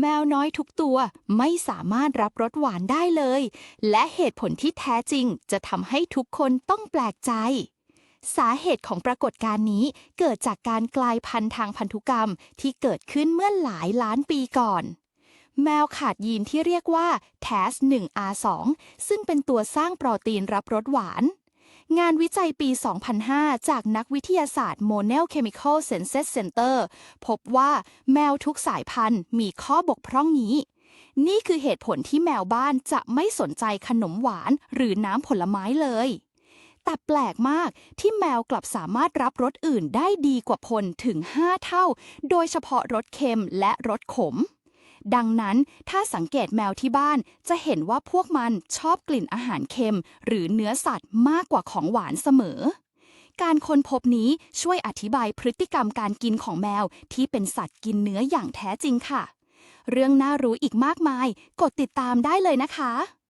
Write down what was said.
แมวน้อยทุกตัวไม่สามารถรับรสหวานได้เลย และเหตุผลที่แท้จริงจะทำให้ทุกคนต้องแปลกใจ สาเหตุของปรากฏการณ์นี้เกิดจากการกลายพันธุ์ทางพันธุกรรมที่เกิดขึ้นเมื่อหลายล้านปีก่อนแมวขาดยีนที่เรียกว่า TAS1R2 ซึ่งเป็นตัวสร้างโปรตีนรับรสหวาน งานวิจัยปี 2005 จากนักวิทยาศาสตร์ Monel Chemical Senses Center พบว่าแมวทุกสายพันธุ์มีข้อบกพร่องนี้ นี่คือเหตุผลที่แมวบ้านจะไม่สนใจขนมหวานหรือน้ำผลไม้เลย แต่แปลกมากที่แมวกลับสามารถรับรสอื่นได้ดีกว่าพลถึง 5 เท่า โดยเฉพาะรสเค็มและรสขม ดังนั้นถ้าสังเกตแมวที่บ้านจะเห็นว่าพวกมันชอบกลิ่นอาหารเค็ม หรือเนื้อสัตว์มากกว่าของหวานเสมอ การค้นพบนี้ช่วยอธิบายพฤติกรรมการกินของแมวที่เป็นสัตว์กินเนื้ออย่างแท้จริงค่ะ เรื่องน่ารู้อีกมากมาย กดติดตามได้เลยนะคะ